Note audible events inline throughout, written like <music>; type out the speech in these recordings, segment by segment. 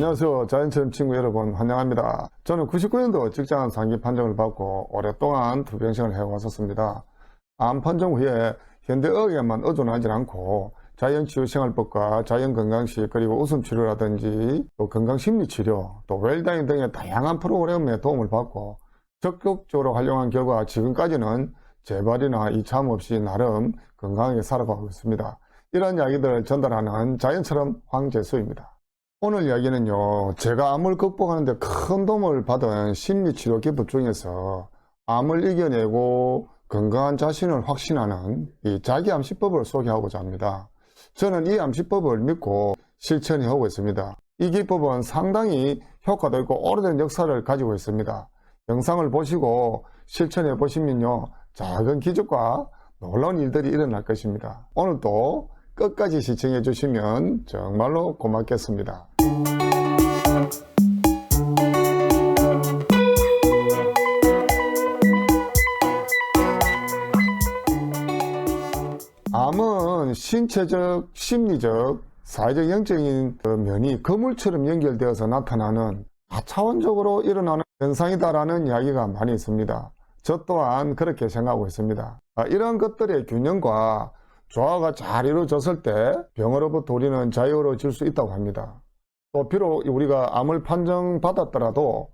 안녕하세요. 자연체험 친구 여러분 환영합니다. 저는 99년도 직장 상기 판정을 받고 오랫동안 투병생을 해왔었습니다. 암 판정 후에 현대의학에만 의존하지 않고 자연치유 생활법과 자연건강식 그리고 웃음치료라든지 또 건강심리치료 또 웰다잉 등의 다양한 프로그램에 도움을 받고 적극적으로 활용한 결과 지금까지는 재발이나 이참 없이 나름 건강하게 살아가고 있습니다. 이런 이야기들을 전달하는 자연처럼 황재수입니다. 오늘 이야기는요, 제가 암을 극복하는데 큰 도움을 받은 심리치료 기법 중에서 암을 이겨내고 건강한 자신을 확신하는 이 자기암시법을 소개하고자 합니다. 저는 이 암시법을 믿고 실천해 오고 있습니다. 이 기법은 상당히 효과도 있고 오래된 역사를 가지고 있습니다. 영상을 보시고 실천해 보시면요, 작은 기적과 놀라운 일들이 일어날 것입니다. 오늘도 끝까지 시청해 주시면 정말로 고맙겠습니다. 암은 신체적, 심리적, 사회적, 영적인 그 면이 거물처럼 연결되어서 나타나는 다차원적으로 일어나는 현상이다라는 이야기가 많이 있습니다. 저 또한 그렇게 생각하고 있습니다. 아, 이런 것들의 균형과 조화가 잘 이루어졌을 때 병으로부터 우리는 자유로워질 수 있다고 합니다. 또 비록 우리가 암을 판정받았더라도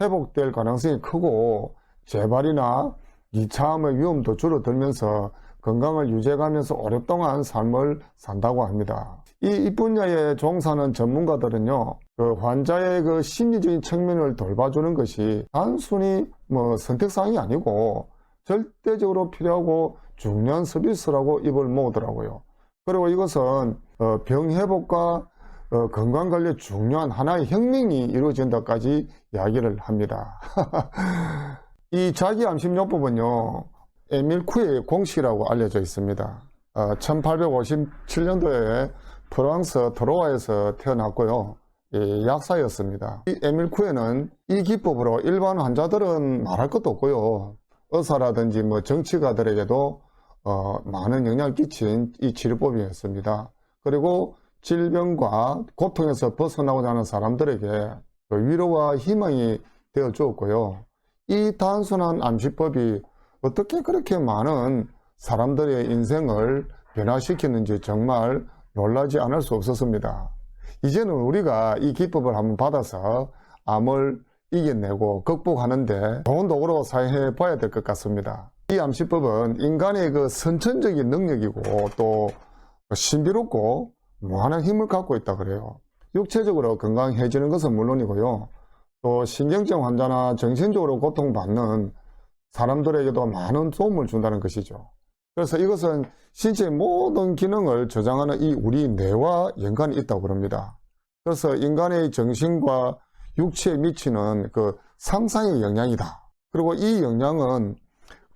회복될 가능성이 크고 재발이나 2차암의 위험도 줄어들면서 건강을 유지해가면서 오랫동안 삶을 산다고 합니다. 이, 이 분야의 종사하는 전문가들은요, 그 환자의 그 심리적인 측면을 돌봐주는 것이 단순히 뭐 선택사항이 아니고 절대적으로 필요하고 중요한 서비스라고 입을 모으더라고요. 그리고 이것은 어, 병 회복과 어, 건강 관리에 중요한 하나의 혁명이 이루어진다까지 이야기를 합니다. <laughs> 이 자기암심요법은요, 에밀 쿠의 공식이라고 알려져 있습니다. 1857년도에 프랑스 드로아에서 태어났고요. 예, 약사였습니다. 이 에밀 쿠에는 이 기법으로 일반 환자들은 말할 것도 없고요. 의사라든지 뭐 정치가들에게도 어, 많은 영향을 끼친 이 치료법이었습니다. 그리고 질병과 고통에서 벗어나고자 하는 사람들에게 그 위로와 희망이 되어 주었고요. 이 단순한 암시법이 어떻게 그렇게 많은 사람들의 인생을 변화시켰는지 정말 놀라지 않을 수 없었습니다. 이제는 우리가 이 기법을 한번 받아서 암을 이겨내고 극복하는데 좋은 도구로 사용해 봐야 될 것 같습니다. 이 암시법은 인간의 그 선천적인 능력이고 또 신비롭고 무한한 힘을 갖고 있다 그래요. 육체적으로 건강해지는 것은 물론이고요. 또 신경증 환자나 정신적으로 고통받는 사람들에게도 많은 도움을 준다는 것이죠. 그래서 이것은 신체의 모든 기능을 저장하는 이 우리 뇌와 연관이 있다고 그럽니다. 그래서 인간의 정신과 육체에 미치는 그 상상의 영향이다. 그리고 이 영향은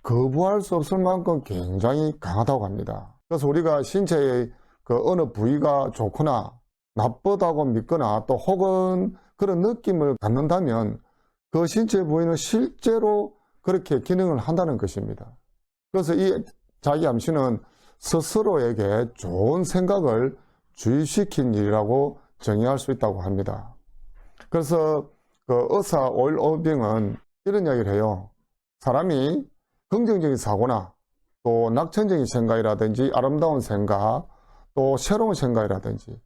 거부할 수 없을 만큼 굉장히 강하다고 합니다. 그래서 우리가 신체의 그 어느 부위가 좋거나 나쁘다고 믿거나 또 혹은 그런 느낌을 갖는다면 그 신체 부위는 실제로 그렇게 기능을 한다는 것입니다. 그래서 이 자기 암시는 스스로에게 좋은 생각을 주입시킨 일이라고 정의할 수 있다고 합니다. 그래서 그 의사 오일 오빙은 이런 이야기를 해요. 사람이 긍정적인 사고나 또 낙천적인 생각이라든지 아름다운 생각 또 새로운 생각이라든지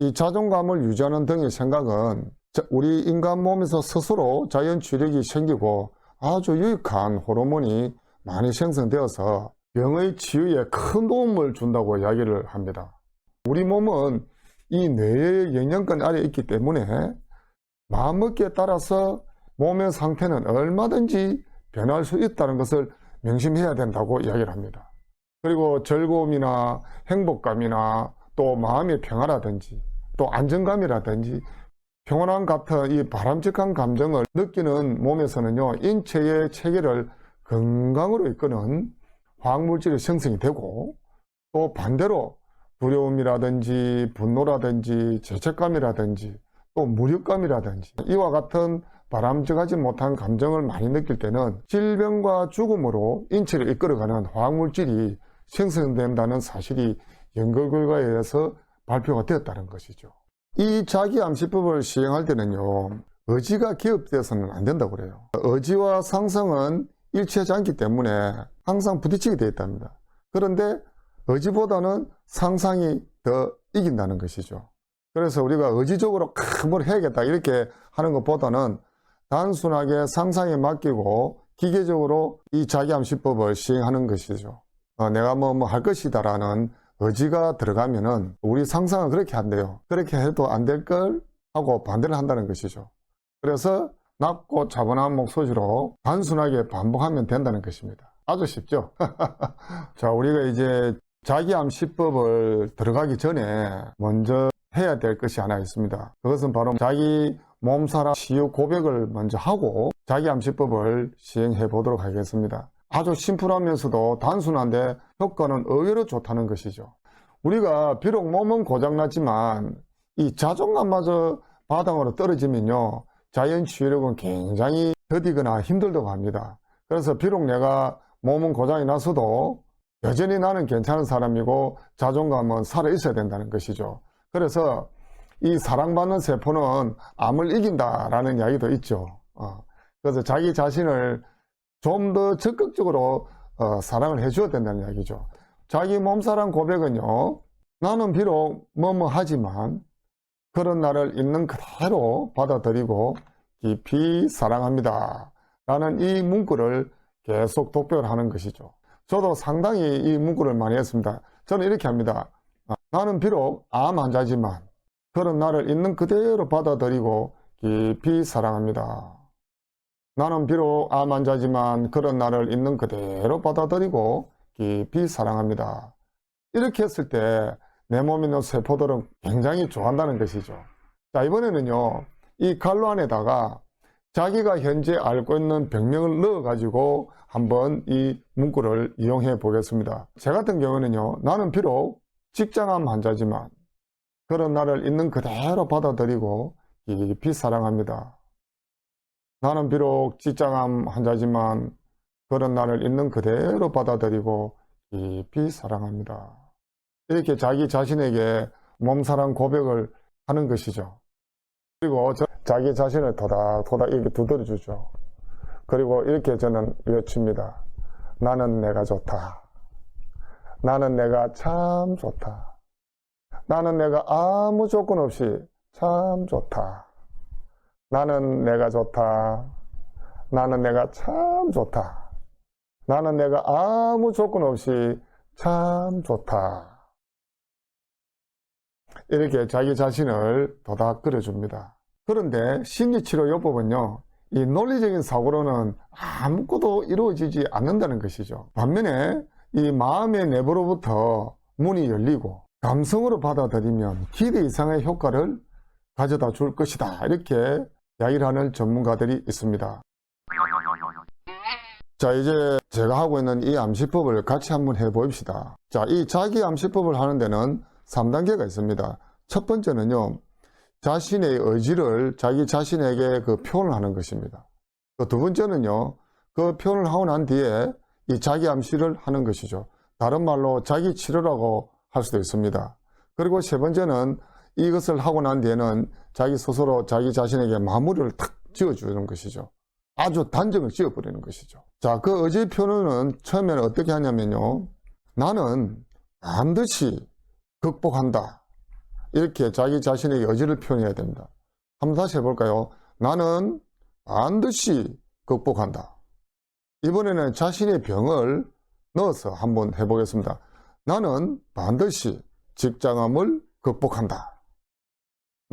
이 자존감을 유지하는 등의 생각은 우리 인간 몸에서 스스로 자연 주력이 생기고 아주 유익한 호르몬이 많이 생성되어서 병의 치유에 큰 도움을 준다고 이야기를 합니다. 우리 몸은 이 뇌의 영양권 아래 있기 때문에 마음먹기에 따라서 몸의 상태는 얼마든지 변할 수 있다는 것을 명심해야 된다고 이야기를 합니다. 그리고 즐거움이나 행복감이나 또 마음의 평화라든지 또 안정감이라든지 평온함 같은 이 바람직한 감정을 느끼는 몸에서는요, 인체의 체계를 건강으로 이끄는 화학물질이 생성이 되고, 또 반대로 두려움이라든지 분노라든지 죄책감이라든지 또 무력감이라든지 이와 같은 바람직하지 못한 감정을 많이 느낄 때는 질병과 죽음으로 인체를 이끌어가는 화학물질이 생성된다는 사실이 연구 결과에 의해서 발표가 되었다는 것이죠. 이 자기암시법을 시행할 때는요, 의지가 기업돼서는 안 된다고 그래요. 의지와 상상은 일치하지 않기 때문에 항상 부딪히게 되어 있답니다. 그런데 의지보다는 상상이 더 이긴다는 것이죠. 그래서 우리가 의지적으로 큰뭘 해야겠다 이렇게 하는 것보다는 단순하게 상상에 맡기고 기계적으로 이 자기암시법을 시행하는 것이죠. 어, 내가 뭐 뭐 할 것이다라는 의지가 들어가면은 우리 상상은 그렇게 한대요. 그렇게 해도 안 될 걸 하고 반대를 한다는 것이죠. 그래서 낮고 차분한 목소리로 단순하게 반복하면 된다는 것입니다. 아주 쉽죠? <laughs> 자, 우리가 이제 자기암 시법을 들어가기 전에 먼저 해야 될 것이 하나 있습니다. 그것은 바로 자기 몸사람 시유 고백을 먼저 하고 자기암 시법을 시행해 보도록 하겠습니다. 아주 심플하면서도 단순한데 효과는 의외로 좋다는 것이죠. 우리가 비록 몸은 고장났지만 이 자존감마저 바닥으로 떨어지면요. 자연 치유력은 굉장히 더디거나 힘들다고 합니다. 그래서 비록 내가 몸은 고장이 났어도 여전히 나는 괜찮은 사람이고 자존감은 살아 있어야 된다는 것이죠. 그래서 이 사랑받는 세포는 암을 이긴다라는 이야기도 있죠. 어, 그래서 자기 자신을 좀 더 적극적으로 어, 사랑을 해줘야 된다는 이야기죠. 자기 몸사랑 고백은요, 나는 비록 뭐뭐 하지만 그런 나를 있는 그대로 받아들이고 깊이 사랑합니다. 라는 이 문구를 계속 독백을 하는 것이죠. 저도 상당히 이 문구를 많이 했습니다. 저는 이렇게 합니다. 아, 나는 비록 암 환자지만 그런 나를 있는 그대로 받아들이고 깊이 사랑합니다. 나는 비록 암 환자지만 그런 나를 있는 그대로 받아들이고 깊이 사랑합니다. 이렇게 했을 때 내 몸에 있는 세포들은 굉장히 좋아한다는 것이죠. 자, 이번에는요, 이 갈로 안에다가 자기가 현재 앓고 있는 병명을 넣어가지고 한번 이 문구를 이용해 보겠습니다. 제 같은 경우는요, 나는 비록 직장암 환자지만 그런 나를 있는 그대로 받아들이고 깊이 사랑합니다. 나는 비록 직장암 환자지만 그런 나를 있는 그대로 받아들이고 깊이 사랑합니다. 이렇게 자기 자신에게 몸사랑 고백을 하는 것이죠. 그리고 저- 자기 자신을 토닥토닥 이렇게 두드려주죠. 그리고 이렇게 저는 외칩니다. 나는 내가 좋다. 나는 내가 참 좋다. 나는 내가 아무 조건 없이 참 좋다. 나는 내가 좋다. 나는 내가 참 좋다. 나는 내가 아무 조건 없이 참 좋다. 이렇게 자기 자신을 도닥거려 줍니다. 그런데 심리치료 요법은요, 이 논리적인 사고로는 아무것도 이루어지지 않는다는 것이죠. 반면에 이 마음의 내부로부터 문이 열리고 감성으로 받아들이면 기대 이상의 효과를 가져다 줄 것이다. 이렇게 이 야기를 하는 전문가들이 있습니다. 자, 이제 제가 하고 있는 이 암시법을 같이 한번 해봅시다. 자, 이 자기 암시법을 하는 데는 3단계가 있습니다. 첫 번째는요, 자신의 의지를 자기 자신에게 그 표현을 하는 것입니다. 그 두 번째는요, 그 표현을 하고 난 뒤에 이 자기 암시를 하는 것이죠. 다른 말로 자기 치료라고 할 수도 있습니다. 그리고 세 번째는 이것을 하고 난 뒤에는 자기 스스로 자기 자신에게 마무리를 탁 지어주는 것이죠. 아주 단정을 지어버리는 것이죠. 자, 그 의지 표현은 처음에는 어떻게 하냐면요. 나는 반드시 극복한다. 이렇게 자기 자신에게 의지를 표현해야 됩니다. 한번 다시 해볼까요? 나는 반드시 극복한다. 이번에는 자신의 병을 넣어서 한번 해보겠습니다. 나는 반드시 직장암을 극복한다.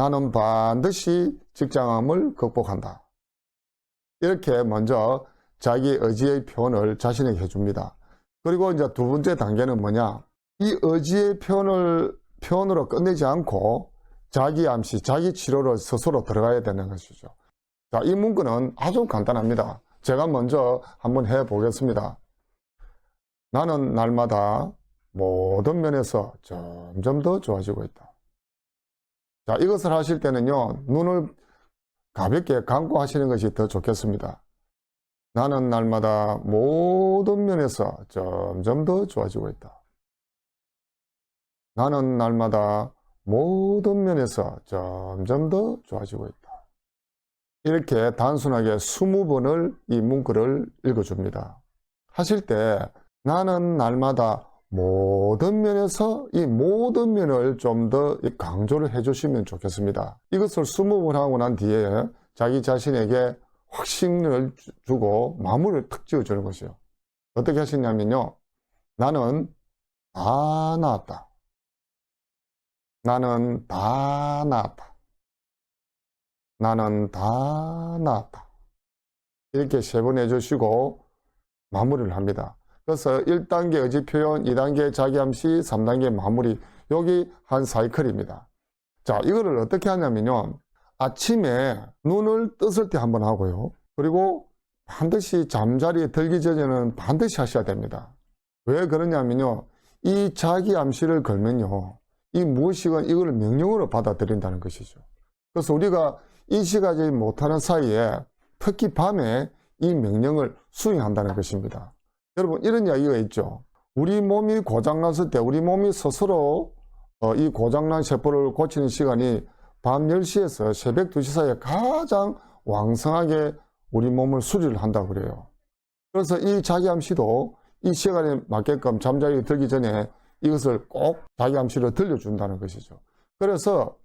나는 반드시 직장암을 극복한다. 이렇게 먼저 자기 의지의 표현을 자신에게 해줍니다. 그리고 이제 두 번째 단계는 뭐냐? 이 의지의 표현을 표현으로 끝내지 않고 자기 암시, 자기 치료로 스스로 들어가야 되는 것이죠. 자, 이 문구는 아주 간단합니다. 제가 먼저 한번 해 보겠습니다. 나는 날마다 모든 면에서 점점 더 좋아지고 있다. 자, 이것을 하실 때는요, 눈을 가볍게 감고 하시는 것이 더 좋겠습니다. 나는 날마다 모든 면에서 점점 더 좋아지고 있다. 나는 날마다 모든 면에서 점점 더 좋아지고 있다. 이렇게 단순하게 20번을 이 문구를 읽어줍니다. 하실 때 나는 날마다 모든 면에서 이 모든 면을 좀 더 강조를 해주시면 좋겠습니다. 이것을 20번 하고 난 뒤에 자기 자신에게 확신을 주- 주고 마무리를 탁 지어주는 것이요. 어떻게 하시냐면요. 나는 다 나았다. 나는 다 나았다. 나는 다 나았다. 이렇게 세 번 해주시고 마무리를 합니다. 그래서 1단계 의지 표현, 2단계 자기암시, 3단계 마무리. 여기 한 사이클입니다. 자, 이거를 어떻게 하냐면요. 아침에 눈을 떴을 때 한번 하고요. 그리고 반드시 잠자리에 들기 전에는 반드시 하셔야 됩니다. 왜 그러냐면요. 이 자기 암시를 걸면요. 이 무엇이건 이걸 명령으로 받아들인다는 것이죠. 그래서 우리가 인식하지 못하는 사이에 특히 밤에 이 명령을 수행한다는 것입니다. 여러분 이런 이야기가 있죠. 우리 몸이 고장났을 때 우리 몸이 스스로 어, 이 고장난 세포를 고치는 시간이 밤 10시에서 새벽 2시 사이에 가장 왕성하게 우리 몸을 수리를 한다고 그래요. 그래서 이 자기암시도 이 시간에 맞게끔 잠자리에 들기 전에 이것을 꼭 자기암시로 들려준다는 것이죠. 그래서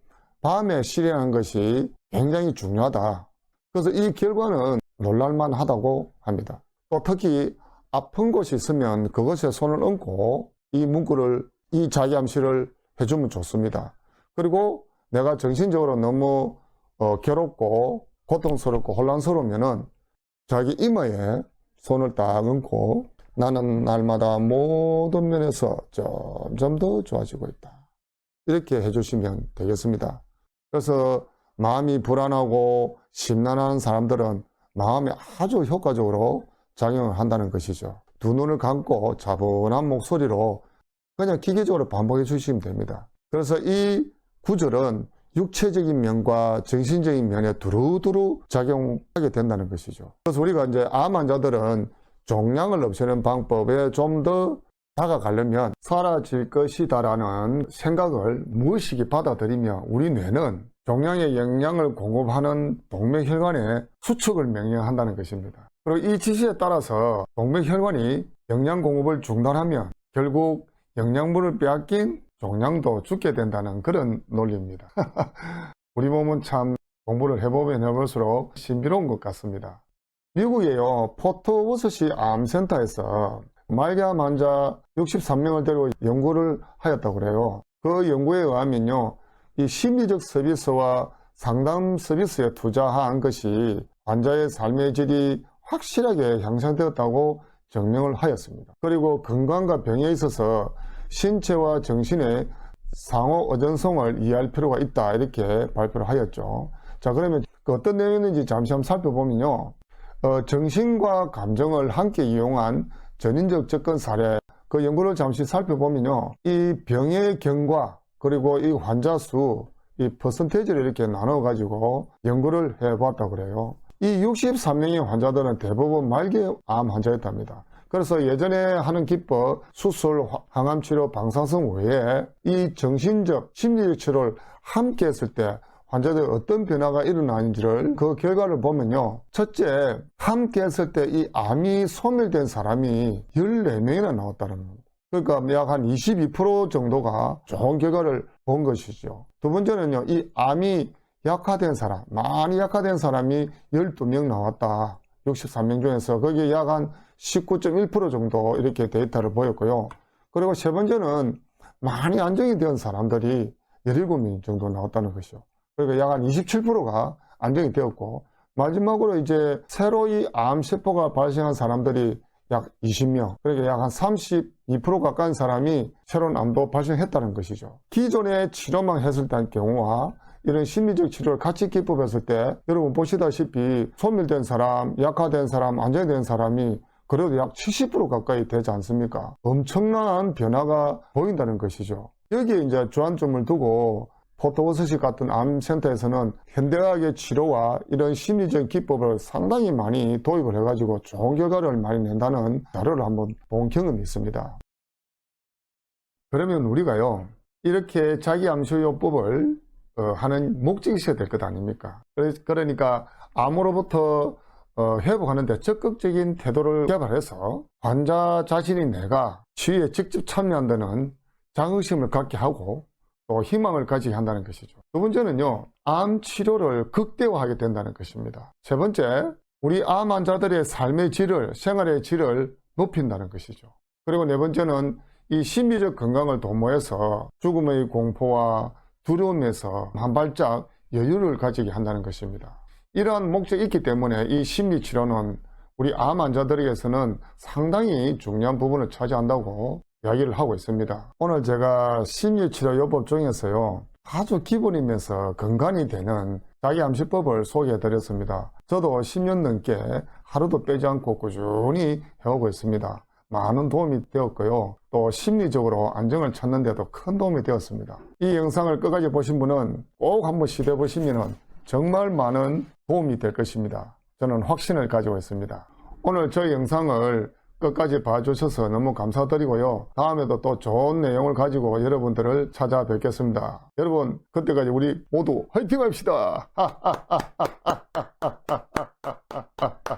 밤에 실행한 것이 굉장히 중요하다. 그래서 이 결과는 놀랄만 하다고 합니다. 또 특히 아픈 곳이 있으면 그것에 손을 얹고 이 문구를, 이 자기암시를 해주면 좋습니다. 그리고 내가 정신적으로 너무 어, 괴롭고 고통스럽고 혼란스러우면은 자기 이마에 손을 딱 얹고 나는 날마다 모든 면에서 점점 더 좋아지고 있다. 이렇게 해주시면 되겠습니다. 그래서 마음이 불안하고 심란한 사람들은 마음에 아주 효과적으로 작용을 한다는 것이죠. 두 눈을 감고 차분한 목소리로 그냥 기계적으로 반복해 주시면 됩니다. 그래서 이 구절은 육체적인 면과 정신적인 면에 두루두루 작용하게 된다는 것이죠. 그래서 우리가 이제 암 환자들은 종양을 없애는 방법에 좀 더 다가가려면 사라질 것이다라는 생각을 무의식이 받아들이며 우리 뇌는 종양의 영양을 공급하는 동맥혈관에 수축을 명령한다는 것입니다. 그리고 이 지시에 따라서 동맥혈관이 영양 공급을 중단하면 결국 영양분을 빼앗긴 종양도 죽게 된다는 그런 논리입니다. <laughs> 우리 몸은 참 공부를 해보면 해볼수록 신비로운 것 같습니다. 미국에요, 포토워스시 암센터에서 말기암 환자 63명을 데리고 연구를 하였다고 그래요. 그 연구에 의하면요, 이 심리적 서비스와 상담 서비스에 투자한 것이 환자의 삶의 질이 확실하게 향상되었다고 증명을 하였습니다. 그리고 건강과 병에 있어서 신체와 정신의 상호 의존성을 이해할 필요가 있다 이렇게 발표를 하였죠. 자 그러면 그 어떤 내용인지 잠시 한번 살펴보면요. 어, 정신과 감정을 함께 이용한 전인적 접근 사례 그 연구를 잠시 살펴보면요. 이 병의 경과 그리고 이 환자 수, 이 퍼센테이지를 이렇게 나눠 가지고 연구를 해 봤다고 그래요. 이 63명의 환자들은 대부분 말기 암 환자였답니다. 그래서 예전에 하는 기법, 수술, 항암 치료, 방사선 외에 이 정신적, 심리적 치료를 함께 했을 때 환자들 어떤 변화가 일어나는지를 그 결과를 보면요. 첫째, 함께 했을 때 이 암이 소멸된 사람이 14명이나 나왔다는 겁니다. 그러니까 약 한 22% 정도가 좋은 결과를 본 것이죠. 두 번째는요, 이 암이 약화된 사람, 많이 약화된 사람이 12명 나왔다. 63명 중에서 거기에 약 한 19.1% 정도 이렇게 데이터를 보였고요. 그리고 세 번째는 많이 안정이 된 사람들이 17명 정도 나왔다는 것이죠. 그러니까 약 한 27%가 안정이 되었고, 마지막으로 이제 새로 이 암세포가 발생한 사람들이 약 20명, 그러니까 약 한 32% 가까운 사람이 새로운 암도 발생했다는 것이죠. 기존의 치료만 했을 때의 경우와 이런 심리적 치료를 같이 기법했을 때 여러분 보시다시피 소멸된 사람, 약화된 사람, 안정된 사람이 그래도 약 70% 가까이 되지 않습니까? 엄청난 변화가 보인다는 것이죠. 여기에 이제 주안점을 두고 포토워스식 같은 암센터에서는 현대의학의 치료와 이런 심리적 기법을 상당히 많이 도입을 해가지고 좋은 결과를 많이 낸다는 자료를 한번 본 경험이 있습니다. 그러면 우리가요, 이렇게 자기 암시요법을 어, 하는 목적이 있어야 될 것 아닙니까? 그러니까 암으로부터 어, 회복하는데 적극적인 태도를 개발해서 환자 자신이 내가 치유에 직접 참여한다는 자긍심을 갖게 하고 또 희망을 가지게 한다는 것이죠. 두 번째는요, 암 치료를 극대화하게 된다는 것입니다. 세 번째, 우리 암 환자들의 삶의 질을, 생활의 질을 높인다는 것이죠. 그리고 네 번째는 이 심리적 건강을 도모해서 죽음의 공포와 두려움에서 한 발짝 여유를 가지게 한다는 것입니다. 이러한 목적이 있기 때문에 이 심리 치료는 우리 암 환자들에게서는 상당히 중요한 부분을 차지한다고 이야기를 하고 있습니다. 오늘 제가 심리치료 요법 중에서요. 아주 기본이면서 건강이 되는 자기 암시법을 소개해 드렸습니다. 저도 10년 넘게 하루도 빼지 않고 꾸준히 해오고 있습니다. 많은 도움이 되었고요. 또 심리적으로 안정을 찾는 데도 큰 도움이 되었습니다. 이 영상을 끝까지 보신 분은 꼭 한번 시도해 보시면 정말 많은 도움이 될 것입니다. 저는 확신을 가지고 있습니다. 오늘 저 영상을 끝까지 봐주셔서 너무 감사드리고요. 다음에도 또 좋은 내용을 가지고 여러분들을 찾아뵙겠습니다. 여러분, 그때까지 우리 모두 화이팅 합시다! <laughs>